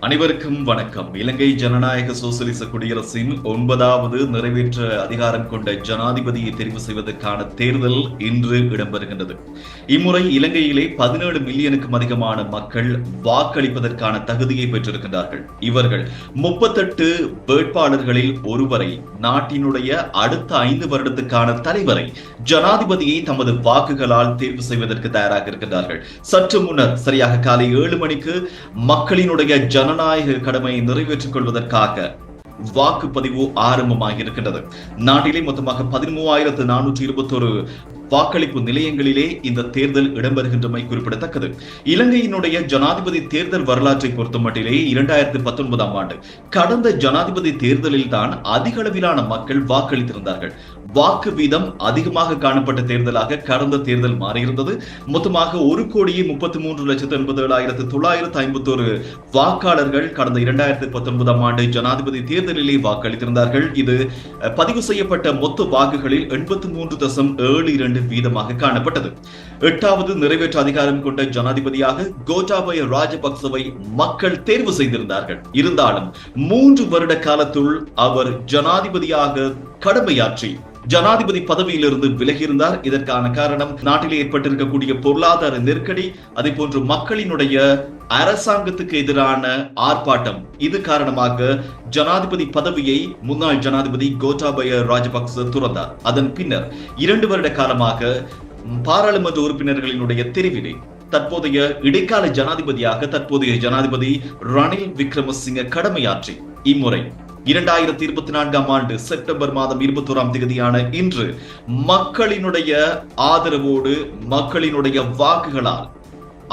அனைவருக்கும் வணக்கம். இலங்கை ஜனநாயக சோசலிச குடியரசின் ஒன்பதாவது நிறைவேற்ற அதிகாரம் கொண்ட ஜனாதிபதியை தெரிவு செய்வதற்கான தேர்தல் இன்று இடம்பெறுகின்றது. இம்முறை இலங்கையிலே பதினேழு மில்லியனுக்கும் அதிகமான மக்கள் வாக்களிப்பதற்கான தகுதியை பெற்றிருக்கின்றார்கள். இவர்கள் முப்பத்தெட்டு வேட்பாளர்களில் ஒருவரை நாட்டினுடைய அடுத்த ஐந்து வருடத்துக்கான தலைவரை ஜனாதிபதியை தமது வாக்குகளால் தேர்வு செய்வதற்கு தயாராக இருக்கின்றார்கள். சற்று முன்னர் சரியாக காலை ஏழு மணிக்கு மக்களினுடைய ஜனநாயக கடமையை நிறைவேற்றிக் கொள்வதற்காக வாக்குப்பதிவு ஆரம்பமாகியிருக்கின்றது. நாட்டிலே மொத்தமாக பதிமூவாயிரத்து நானூற்றி இருபத்தொரு வாக்களிப்பு நிலையங்களிலே இந்த தேர்தல் இடம்பெறுகின்றமை குறிப்பிடத்தக்கது. இலங்கையினுடைய ஜனாதிபதி தேர்தல் வரலாற்றை பொறுத்தமட்டிலே இரண்டாயிரத்தி பத்தொன்பதாம் ஆண்டு கடந்த ஜனாதிபதி தேர்தலில் தான் அதிக அளவிலான மக்கள் வாக்களித்திருந்தார்கள். வாக்கு வீதம் அதிகமாக காணப்பட்ட தேர்தலாக கடந்த தேர்தல் மாறியிருந்தது. மொத்தமாக ஒரு கோடியே முப்பத்தி மூன்று லட்சத்து எண்பது ஏழாயிரத்து தொள்ளாயிரத்து ஐம்பத்தோரு வாக்காளர்கள் கடந்த இரண்டாயிரத்தி பத்தொன்பதாம் ஆண்டு ஜனாதிபதி தேர்தலிலே வாக்களித்திருந்தார்கள். இது பதிவு செய்யப்பட்ட மொத்த வாக்குகளில் எண்பத்தி மூன்று தசம் ஏழு இரண்டு வீதமாக காணப்பட்டது. எட்டாவது நிறைவேற்று அதிகாரம் கொண்ட ஜனாதிபதியாக கோட்டாபய ராஜபக்சவை மக்கள் தேர்வு செய்திருந்தார்கள். இருந்தாலும் மூன்று வருட காலத்துள் அவர் ஜனாதிபதியாக கடமையாற்றி ஜனாதிபதி பதவியிலிருந்து விலகியிருந்தார். இதற்கான காரணம் நாட்டில் ஏற்பட்டிருக்கக்கூடிய பொருளாதார நெருக்கடி அதே போன்று மக்களினுடைய அரசாங்கத்துக்கு எதிரான ஆர்ப்பாட்டம். இது காரணமாக ஜனாதிபதி பதவியை முன்னாள் ஜனாதிபதி கோட்டாபய ராஜபக்ச துறந்தார். அதன் பின்னர் இரண்டு வருட காலமாக பாராளுமன்ற உறுப்பினர்களினுடைய தெரிவினை தற்போதைய இடைக்கால ஜனாதிபதியாக தற்போதைய ஜனாதிபதி ரணில் விக்ரமசிங்க கடமையாற்றி இம்முறை இரண்டாயிரத்தி இருபத்தி நான்காம் ஆண்டு செப்டம்பர் மாதம் இருபத்தோராம் தேதியான இன்று மக்களினுடைய ஆதரவோடு மக்களினுடைய வாக்குகளால்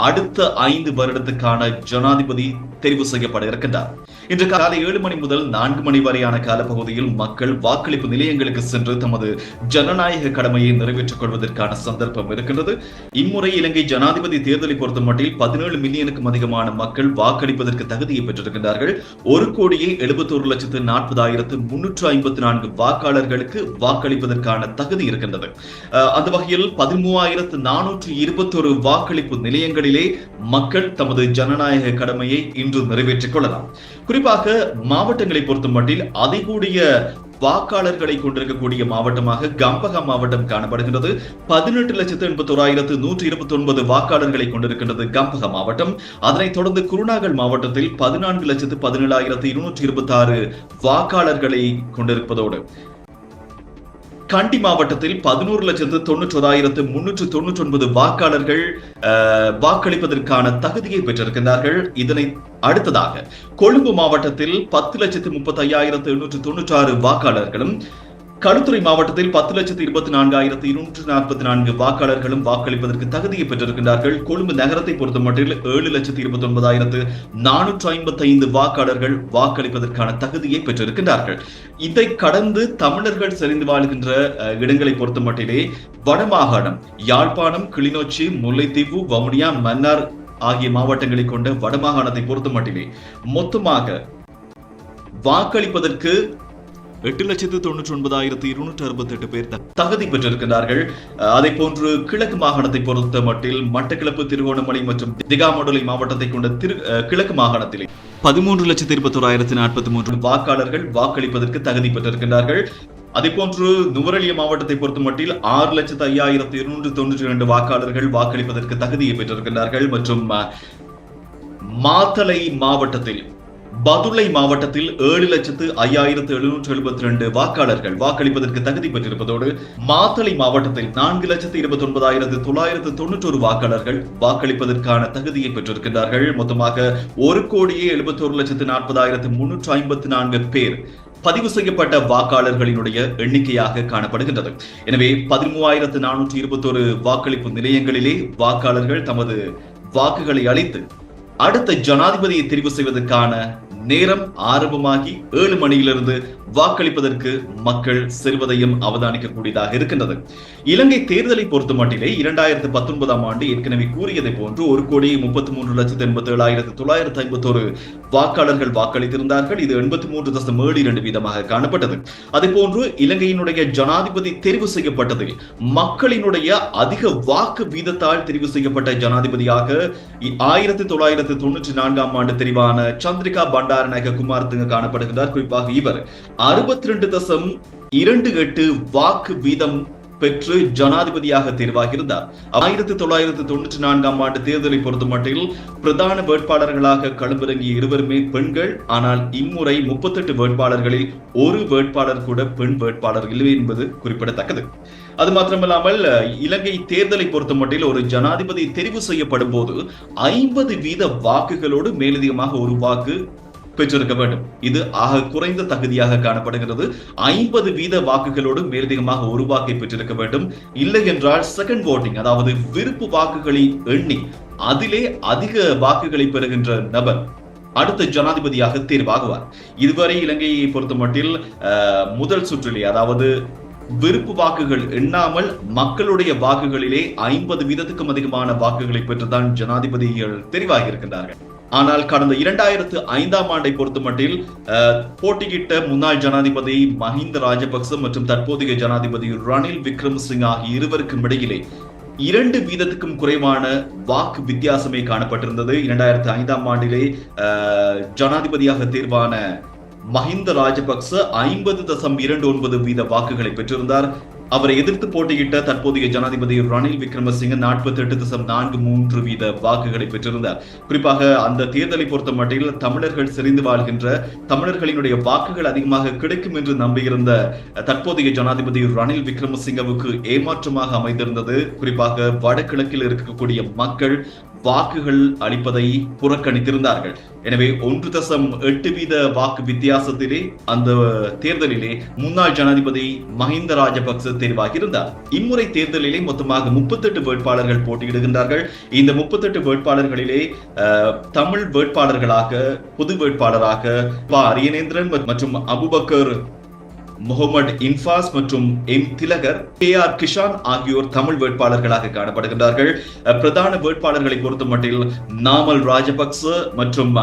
அடுத்த ஐந்து வருடத்துக்கான ஜனாதிபதி தெரிவு செய்யப்பட இருக்கின்றார். இன்று காலை ஏழு மணி முதல் நான்கு மணி வரையான காலப்பகுதியில் மக்கள் வாக்களிப்பு நிலையங்களுக்கு சென்று தமது ஜனநாயக கடமையை நிறைவேற்றிக் கொள்வதற்கான சந்தர்ப்பம் இருக்கின்றது. இம்முறை இலங்கை ஜனாதிபதி தேர்தலை பொறுத்த மட்டில் பதினேழு மில்லியனுக்கும் அதிகமான மக்கள் வாக்களிப்பதற்கு தகுதியை பெற்றிருக்கின்றார்கள். ஒரு கோடியே எழுபத்தோரு லட்சத்து நாற்பதாயிரத்து முன்னூற்று ஐம்பத்தி நான்கு வாக்காளர்களுக்கு வாக்களிப்பதற்கான தகுதி இருக்கின்றது. அஹ், அந்த வகையில் பதிமூவாயிரத்து நானூற்று இருபத்தொரு வாக்களிப்பு நிலையங்களிலே மக்கள் தமது ஜனநாயக கடமையை இன்று நிறைவேற்றிக் கொள்ளலாம். குறிப்பாக மாவட்டங்களை பொறுத்த மட்டில் அதிகூடிய வாக்காளர்களை கொண்டிருக்கக்கூடிய மாவட்டமாக கம்பகா மாவட்டம் காணப்படுகின்றது. பதினெட்டு லட்சத்து எண்பத்தோராயிரத்து நூற்றி இருபத்தி ஒன்பது வாக்காளர்களை கொண்டிருக்கின்றது கம்பகா மாவட்டம். அதனைத் தொடர்ந்து குருநாகல் மாவட்டத்தில் பதினான்கு லட்சத்து பதினேழாயிரத்து இருநூற்றி இருபத்தி ஆறு வாக்காளர்களை கொண்டிருப்பதோடு கண்டி மாவட்டத்தில் பதினோரு லட்சத்து தொண்ணூற்றோராயிரத்து முன்னூற்று தொண்ணூற்றி ஒன்பது வாக்காளர்கள் வாக்களிப்பதற்கான தகுதியை பெற்றிருக்கின்றார்கள். இதனை அடுத்ததாக கொழும்பு மாவட்டத்தில் பத்து லட்சத்து முப்பத்தி ஐயாயிரத்து எண்ணூற்று தொண்ணூற்றி ஆறு வாக்காளர்களும் களுத்துறை மாவட்டத்தில் பத்து லட்சத்து இருபத்தி நான்காயிரத்து இருநூற்று நாற்பத்தி நான்கு வாக்காளர்களும் வாக்களிப்பதற்கு தகுதியை பெற்றிருக்கின்றார்கள். கொழும்பு நகரத்தை பொறுத்தமட்டில் ஏழு லட்சத்து இருபத்தி ஒன்பதாயிரத்து நானூற்று ஐம்பத்தி ஐந்து வாக்காளர்கள் வாக்களிப்பதற்கான தகுதியை பெற்றிருக்கின்றார்கள். இதை கடந்து தமிழர்கள் செறிந்து வாழ்கின்ற இடங்களை பொறுத்தமட்டிலே வடமாகாணம் யாழ்ப்பாணம் கிளிநொச்சி முல்லைத்தீவு வவுனியா மன்னார் ஆகிய மாவட்டங்களை கொண்ட வடமாகாணத்தை பொறுத்தமட்டிலே மொத்தமாக வாக்களிப்பதற்கு எட்டு லட்சத்து தொண்ணூற்றி ஒன்பதாயிரத்தி இருநூற்றி அறுபத்தி எட்டு பேர் தகுதி பெற்றிருக்கிறார்கள் அதே போன்று கிழக்கு மாகாணத்தை பொறுத்த மட்டில் மட்டக்கிழப்பு திருகோணமலை மற்றும் திகாமடுலை மாவட்டத்தை கொண்ட திரு கிழக்கு மாகாணத்திலே பதிமூன்று லட்சத்தி இருபத்தோராயிரத்தி நாற்பத்தி மூன்று வாக்காளர்கள் வாக்களிப்பதற்கு தகுதி பெற்றிருக்கிறார்கள் அதேபோன்று நுவரெலிய மாவட்டத்தை பொறுத்த மட்டில் ஆறு லட்சத்து ஐயாயிரத்து இருநூற்று தொன்னூற்றி இரண்டு வாக்காளர்கள் வாக்களிப்பதற்கு தகுதியை பெற்றிருக்கிறார்கள் மற்றும் அஹ், மாத்தளை மாவட்டத்தில் பதுளை மாவட்டத்தில் ஏழு லட்சத்து ஐயாயிரத்து எழுநூற்று எழுபத்தி ரெண்டு வாக்காளர்கள் வாக்களிப்பதற்கு தகுதி பெற்றிருப்பதோடு மாத்தளை மாவட்டத்தில் நான்கு லட்சத்து இருபத்தி ஒன்பதாயிரத்து தொள்ளாயிரத்து தொண்ணூற்றொரு வாக்காளர்கள் வாக்களிப்பதற்கான தகுதியை பெற்றிருக்கின்றார்கள். மொத்தமாக ஒரு கோடியே எழுபத்தோரு லட்சத்து நாற்பதாயிரத்து முன்னூற்று ஐம்பத்தி நான்கு பேர் பதிவு செய்யப்பட்ட வாக்காளர்களினுடைய எண்ணிக்கையாக காணப்படுகின்றது. எனவே பதிமூவாயிரத்து நானூற்றி இருபத்தோரு வாக்களிப்பு நிலையங்களிலே வாக்காளர்கள் தமது வாக்குகளை அளித்து அடுத்த ஜனாதிபதியை தெரிவு செய்வதற்கான நேரம் ஆரம்பமாகி ஏழு மணியிலிருந்து வாக்களிப்பதற்கு மக்கள் செல்வதையும் அவதானிக்கக்கூடியதாக இருக்கின்றது. இலங்கை தேர்தலை பொறுத்த மட்டிலே இரண்டாயிரத்து பத்தொன்பதாம் ஆண்டு ஏற்கனவே கூறியதை போன்று ஒரு கோடி முப்பத்தி மூன்று லட்சத்து எண்பத்தி ஏழாயிரத்து தொள்ளாயிரத்து ஐம்பத்தோரு வாக்காளர்கள் வாக்களித்திருந்தார்கள். இது எண்பத்தி மூன்று தசம் ஏழு இரண்டு வீதமாக காணப்பட்டது. அதே போன்று இலங்கையினுடைய ஜனாதிபதி தெரிவு செய்யப்பட்டதில் மக்களினுடைய அதிக வாக்கு வீதத்தால் தெரிவு செய்யப்பட்ட ஜனாதிபதியாக ஆயிரத்தி தொள்ளாயிரத்தி தொண்ணூற்றி நான்காம் ஆண்டு தெரிவான சந்திரிகா பண்டாரநாயக குமாரத்துங்க காணப்படுகிறார். குறிப்பாக இவர் அறுபத்தி ரெண்டு தசம் இரண்டு எட்டு வாக்கு வீதம் பெற்று ஜனாதிபதியாக தேர்வாகியிருந்தார். ஆயிரத்தி தொள்ளாயிரத்தி தொண்ணூற்றி நான்காம் ஆண்டு தேர்தலை பொறுத்தமட்டில் பிரதான வேட்பாளர்களாக களமிறங்கிய இருவருமே பெண்கள். ஆனால் இம்முறை முப்பத்தெட்டு வேட்பாளர்களில் ஒரு வேட்பாளர் கூட பெண் வேட்பாளர் இல்லை என்பது குறிப்பிடத்தக்கது. அது மாத்திரமல்லாமல் இலங்கை தேர்தலை பொறுத்தமட்டில் ஒரு ஜனாதிபதி தெரிவு செய்யப்படும் போது ஐம்பது வீத வாக்குகளோடு மேலதிகமாக ஒரு வாக்கு பெற்றிருக்க வேண்டும். இது ஆக குறைந்த தகுதியாக காணப்படுகிறது. ஐம்பது வீத வாக்குகளோடு மேலதிகமாக ஒரு வாக்கை பெற்றிருக்க வேண்டும். இல்லை என்றால் செகண்ட் ஓட்டிங் அதாவது விருப்பு வாக்குகளை எண்ணி அதிலே அதிக வாக்குகளை பெறுகின்ற நபர் அடுத்த ஜனாதிபதியாக தேர்வாகுவார். இதுவரை இலங்கையை பொறுத்த மட்டில் முதல் சுற்றிலே அதாவது விருப்பு வாக்குகள் எண்ணாமல் மக்களுடைய வாக்குகளிலே ஐம்பது வீதத்துக்கும் அதிகமான வாக்குகளை பெற்றுதான் ஜனாதிபதிகள் தெரிவாகி இருக்கின்றார்கள் ஆனால் கடந்த இரண்டாயிரத்து ஐந்தாம் ஆண்டை பொறுத்த மட்டில் போட்டியிட்ட முன்னாள் ஜனாதிபதி மஹிந்த ராஜபக்ச மற்றும் தற்போதைய ஜனாதிபதி ரணில் விக்ரமசிங் ஆகிய இருவருக்கும் இடையிலே இரண்டு வீதத்துக்கும் குறைவான வாக்கு வித்தியாசமே காணப்பட்டிருந்தது. இரண்டாயிரத்தி ஐந்தாம் ஆண்டிலே ஜனாதிபதியாக தேர்வான மஹிந்த ராஜபக்ச ஐம்பது தசம் இரண்டு ஒன்பது வீத வாக்குகளை பெற்றிருந்தார். அவரை எதிர்த்து போட்டியிட்ட தற்போதைய ஜனாதிபதி ரணில் விக்ரமசிங்க நாற்பத்தி எட்டு தசம் நான்கு மூன்று வீத வாக்குகளை பெற்றிருந்தார். குறிப்பாக அந்த தேர்தலை பொறுத்த மட்டில் தமிழர்கள் செறிந்து வாழ்கின்ற தமிழர்களினுடைய வாக்குகள் அதிகமாக கிடைக்கும் என்று நம்பியிருந்த தற்போதைய ஜனாதிபதி ரணில் விக்ரமசிங்கவுக்கு ஏமாற்றமாக அமைந்திருந்தது. குறிப்பாக வடகிழக்கில் இருக்கக்கூடிய மக்கள் வாக்குகள் அளிப்பதை புறக்கணித்திருந்தார்கள். எனவே ஒன்று தசம் எட்டு வீத வாக்கு வித்தியாசத்திலே அந்த தேர்தலிலே முன்னாள் ஜனாதிபதி மஹிந்த ராஜபக்ச தெரிவாகியிருந்தார் இம்முறை தேர்தலிலே மொத்தமாக முப்பத்தெட்டு வேட்பாளர்கள் போட்டியிடுகின்றார்கள். இந்த முப்பத்தெட்டு வேட்பாளர்களிலே தமிழ் வேட்பாளர்களாக பொது வேட்பாளராக பா. அரியநேந்திரன் மற்றும் அபுபக்கர் முகமது இன்பாஸ் மற்றும் M Thilakar K R Kishan ஆகியோர் தமிழ் வேட்பாளர்களாக காணப்படுகின்றார்கள். பிரதான வேட்பாளர்களை பொறுத்த மட்டில் நாமல் ராஜபக்ச மற்றும்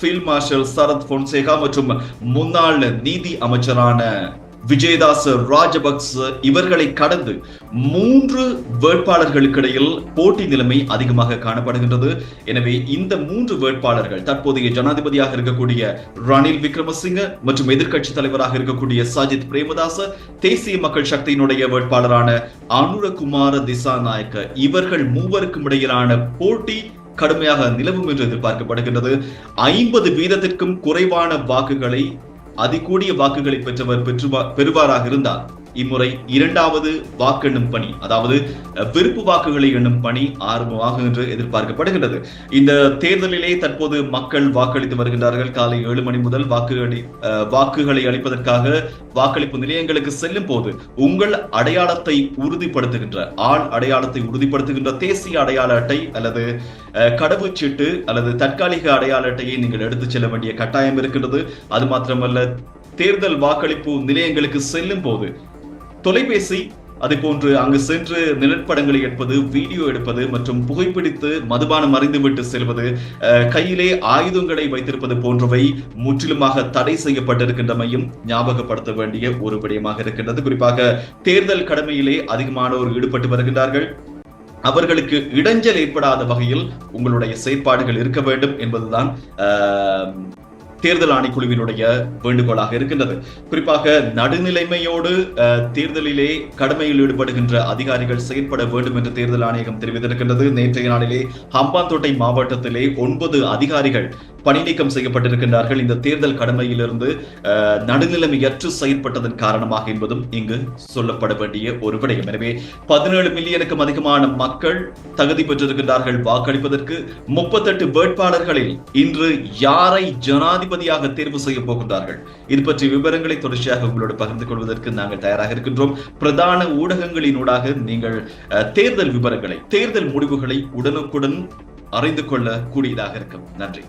ஃபீல்ட் மார்ஷல் சரத் பொன்சேகா மற்றும் முன்னாள் நீதி அமைச்சரான விஜயதாஸ் ராஜபக்ச இவர்களை கடந்து மூன்று வேட்பாளர்களுக்கு இடையில் போட்டி நிலைமை அதிகமாக காணப்படுகின்றது. எனவே இந்த மூன்று வேட்பாளர்கள் தற்போதைய ஜனாதிபதியாக இருக்கக்கூடிய ரணில் விக்ரமசிங்க மற்றும் எதிர்கட்சி தலைவராக இருக்கக்கூடிய சஜித் பிரேமதாச தேசிய மக்கள் சக்தியினுடைய வேட்பாளரான அனுரகுமார திசாநாயக்க இவர்கள் மூவருக்கும் இடையிலான போட்டி கடுமையாக நிலவும் என்று எதிர்பார்க்கப்படுகின்றது. ஐம்பது வீதத்திற்கும் குறைவான வாக்குகளை அதிகூடிய வாக்குகளை பெற்றவர் பெற்று பெறுவாராக இருந்தார். இம்முறை இரண்டாவது வாக்கெண்ணும் பணி அதாவது விருப்பு வாக்குகளை எண்ணும் பணி ஆரம்பமாகும் என்று எதிர்பார்க்கப்படுகின்றது. இந்த தேர்தலிலே தற்போது மக்கள் வாக்களித்து வருகின்றார்கள். காலை ஏழு மணி முதல் வாக்குகளை வாக்குகளை அளிப்பதற்காக வாக்களிப்பு நிலையங்களுக்கு செல்லும் போது உங்கள் அடையாளத்தை உறுதிப்படுத்துகின்ற ஆள் அடையாளத்தை உறுதிப்படுத்துகின்ற தேசிய அடையாள அட்டை அல்லது கடவுச்சீட்டு அல்லது தற்காலிக அடையாள அட்டையை நீங்கள் எடுத்துச் செல்ல வேண்டிய கட்டாயம் இருக்கின்றது. அது மாத்திரமல்ல தேர்தல் வாக்களிப்பு நிலையங்களுக்கு செல்லும் போது தொலைபேசி அதே போன்று அங்கு சென்று நிழற்படங்களை எடுப்பது வீடியோ எடுப்பது மற்றும் புகைப்பிடித்து மதுபானம் அறிந்துவிட்டு செல்வது கையிலே ஆயுதங்களை வைத்திருப்பது போன்றவை முற்றிலுமாக தடை செய்யப்பட்டிருக்கின்றமையும் ஞாபகப்படுத்த வேண்டிய ஒரு விடயமாக இருக்கின்றது. குறிப்பாக தேர்தல் கடமையிலே அதிகமானோர் ஈடுபட்டு வருகின்றார்கள். அவர்களுக்கு இடைஞ்சல் ஏற்படாத வகையில் உங்களுடைய செயற்பாடுகள் இருக்க வேண்டும் என்பதுதான் தேர்தல் ஆணைக்குழுவினுடைய வேண்டுகோளாக இருக்கின்றது. குறிப்பாக நடுநிலைமையோடு தேர்தலிலே கடமையில் ஈடுபடுகின்ற அதிகாரிகள் செயற்பட வேண்டும் என்று தேர்தல் ஆணையகம் தெரிவித்திருக்கின்றது. நேற்றைய நாளிலே ஹம்பாந்தோட்டை மாவட்டத்திலே ஒன்பது அதிகாரிகள் பணிநீக்கம் செய்யப்பட்டிருக்கின்றார்கள். இந்த தேர்தல் கடமையிலிருந்து நடுநிலைமையற்று செயற்பட்டதன் காரணமாக என்பதும் இங்கு சொல்லப்பட வேண்டிய ஒரு விடயம். எனவே பதினேழு மில்லியனுக்கும் அதிகமான மக்கள் தகுதி பெற்றிருக்கின்றார்கள் வாக்களிப்பதற்கு. முப்பத்தெட்டு வேட்பாளர்களில் இன்று யாரை ஜனாதிபதி நீதிபதியாக தேர்வு செய்ய போகின்றார்கள். இது பற்றிய விவரங்களை தொடர்ச்சியாக உங்களோடு பகிர்ந்து கொள்வதற்கு நாங்கள் தயாராக இருக்கின்றோம். பிரதான ஊடகங்களினூடாக நீங்கள் தேர்தல் விவரங்களை தேர்தல் முடிவுகளை உடனுக்குடன் அறிந்து கொள்ள கூடியதாக இருக்கும். நன்றி.